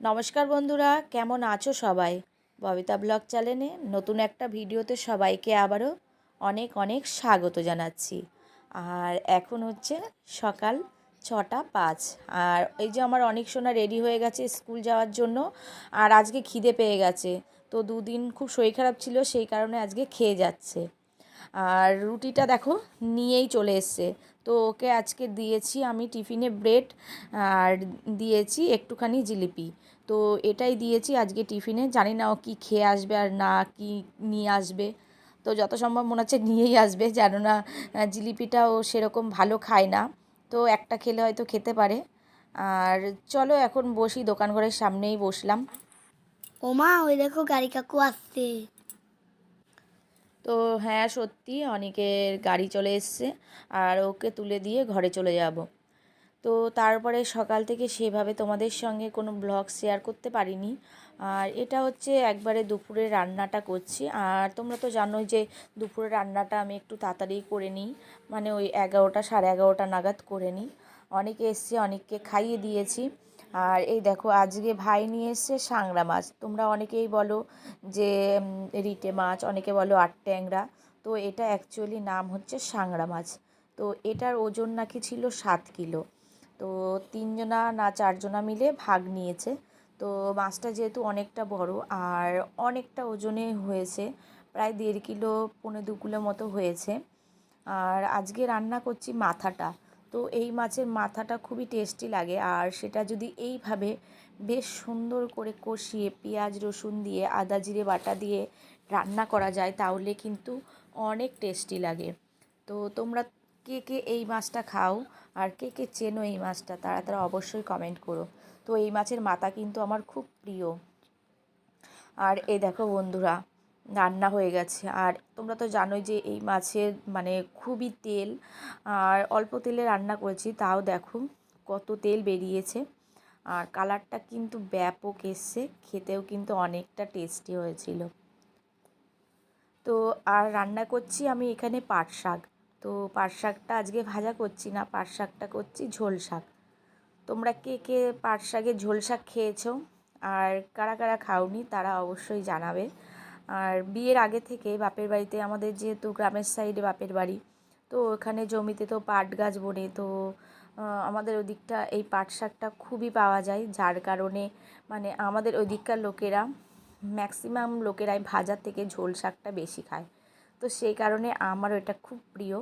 নমস্কার বন্ধুরা, কেমন আছো সবাই? ববিতা ব্লগ চ্যানেলে নতুন একটা ভিডিওতে সবাইকে আবারও অনেক অনেক স্বাগত জানাচ্ছি। আর এখন হচ্ছে সকাল ছটা পাঁচ। আর এই যে আমার অনেক সোনা রেডি হয়ে গেছে স্কুল যাওয়ার জন্য, আর আজকে খিদে পেয়ে গেছে। তো দুদিন খুব শরীর খারাপ ছিল, সেই কারণে আজকে খেয়ে যাচ্ছে। আর রুটিটা দেখো নিয়েই চলে এসছে। তো ওকে আজকে দিয়েছি আমি টিফিনে ব্রেড আর দিয়েছি একটুখানি জিলিপি। তো এটাই দিয়েছি আজকে টিফিনে। জানি না ও কী খেয়ে আসবে আর না কি নিয়ে আসবে। তো যত সম্ভব মনে হচ্ছে নিয়েই আসবে। যেন না জিলিপিটা ও সেরকম ভালো খায় না। তো একটা খেলে হয়তো খেতে পারে। আর চলো এখন বসি, দোকান ঘরের সামনেই বসলাম। ওমা, ওই দেখো গাড়ি কাকু আসছে। তো হ্যাঁ সত্যি অনেকের গাড়ি চলে এসছে আর ওকে তুলে দিয়ে ঘরে চলে যাব। তো তারপরে সকাল থেকে সেভাবে তোমাদের সঙ্গে কোনো ব্লগ শেয়ার করতে পারিনি। আর এটা হচ্ছে একবারে দুপুরে রান্নাটা করছি। আর তোমরা তো জানোই যে দুপুরে রান্নাটা আমি একটু তাড়াতাড়ি করে নিই। মানে ওই এগারোটা, সাড়ে এগারোটা নাগাদ করে নিই। অনেকে এসছে, অনেককে খাইয়ে দিয়েছি। আর এই দেখো, আজকে ভাই নিয়ে এসছে সাংরা মাছ। তোমরা অনেকেই বলো যে রিটে মাছ, অনেকে বলো আট ট্যাংরা। তো এটা অ্যাকচুয়ালি নাম হচ্ছে সাংরা মাছ। তো এটার ওজন নাকি ছিল সাত কিলো। তো তিনজনা না চারজনা মিলে ভাগ নিয়েছে। তো মাছটা যেহেতু অনেকটা বড়, আর অনেকটা ওজনে হয়েছে, প্রায় দেড় কিলো, পৌনে দু কিলো মতো হয়েছে। আর আজকে রান্না করছি মাথাটা। তো এই মাছের মাথাটা খুবই টেস্টি লাগে। আর সেটা যদি এইভাবে বেশ সুন্দর করে কষিয়ে পেঁয়াজ, রসুন দিয়ে, আদা জিরে, বাটা দিয়ে রান্না করা যায়, তাহলে কিন্তু অনেক টেস্টি লাগে। তো তোমরা কে কে এই মাছটা খাও আর কে কে চেনো এই মাছটা, তারা তারা অবশ্যই কমেন্ট করো। তো এই মাছের মাথা কিন্তু আমার খুব প্রিয়। আর এই দেখো বন্ধুরা রান্না হয়ে গেছে। আর তোমরা তো জানোই যে এই মাছের মানে খুবই তেল, আর অল্প তেলে রান্না করেছি, তাও দেখো কত তেল বেরিয়েছে। আর কালারটা কিন্তু ব্যাপক এসছে, খেতেও কিন্তু অনেকটা টেস্টি হয়েছিল। তো আর রান্না করছি আমি এখানে পাট শাক। তো পাট শাকটা আজকে ভাজা করছি না, পাট শাকটা করছি ঝোল শাক। তোমরা কে কে পাট শাকের ঝোল শাক খেয়েছো? আর কারা কারা খাওনি তারা অবশ্যই জানাবে। আর বিয়ের আগে থেকে বাপের বাড়িতে আমাদের যেহেতু গ্রামের সাইডে বাপের বাড়ি, তো ওখানে জমিতে তো পাট গাছ বনে, তো আমাদের ওদিকটা এই পাট শাকটা খুবই পাওয়া যায়। যার কারণে মানে আমাদের ওই দিককার লোকেরা ম্যাক্সিমাম লোকেরাই ভাজার থেকে ঝোল শাকটা বেশি খায়। তো সেই কারণে আমার এটা খুব প্রিয়।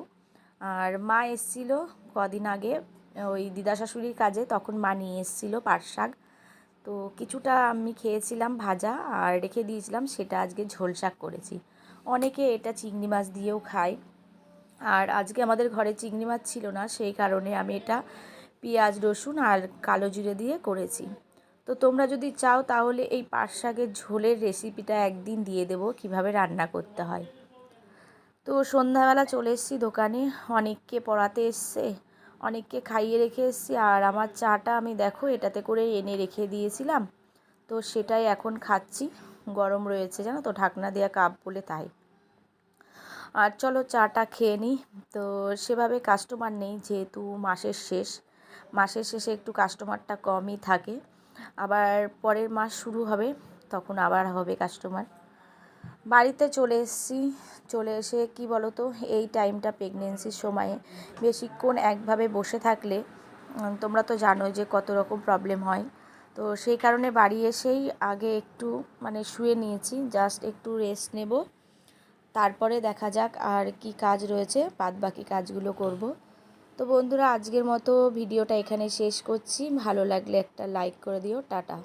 আর মা এসছিল কদিন আগে, ওই দিদা শাশুড়ির কাজে, তখন মা নিয়ে এসেছিল পাট শাক। তো কিছুটা আমি খেয়েছিলাম ভাজা আর রেখে দিয়েছিলাম সেটা আজকে ঝোল শাক করেছি। অনেকে এটা চিংড়ি মাছ দিয়েও খায়। আর আজকে আমাদের ঘরে চিংড়ি মাছ ছিল না, সেই কারণে আমি এটা পেঁয়াজ, রসুন আর কালো জিরে দিয়ে করেছি। তো তোমরা যদি চাও তাহলে এই পাট শাকের ঝোলের রেসিপিটা একদিন দিয়ে দেবো কীভাবে রান্না করতে হয়। তো সন্ধ্যাবেলা চলে এসেছি দোকানে, অনেককে পড়াতে এসছে। অনেককে খাইয়ে রেখে এসেছি, আর আমার চাটা আমি দেখো এটাতে করে এনে রেখে দিয়েছিলাম। তো সেটাই এখন খাচ্ছি, গরম রয়েছে জানো তো, ঢাকনা দেওয়া কাপ বলে তাই। আর চলো চাটা খেয়ে নিই। তো সেভাবে কাস্টমার নেই যেহেতু মাসের শেষ। মাসের শেষে একটু কাস্টমারটা কমই থাকে। আবার পরের মাস শুরু হবে, তখন আবার হবে কাস্টমার বাড়িতে চলে এসেছি চলে এসে, কি বলো তো এই টাইমটা প্রেগনেন্সির সময়ে। বেশিক্ষণ একভাবে বসে থাকলে তোমরা তো জানোই যে কত রকম প্রবলেম হয়। তো সেই কারণে বাড়ি এসেই আগে একটু মানে শুয়ে নিয়েছি জাস্ট একটু রেস্ট নেব। তারপরে দেখা যাক আর কি কাজ রয়েছে বাদ বাকি কাজগুলো করব। তো বন্ধুরা, আজকের মতো ভিডিওটা এখানে শেষ করছি। ভালো লাগলে একটা লাইক করে দিও। টাটা।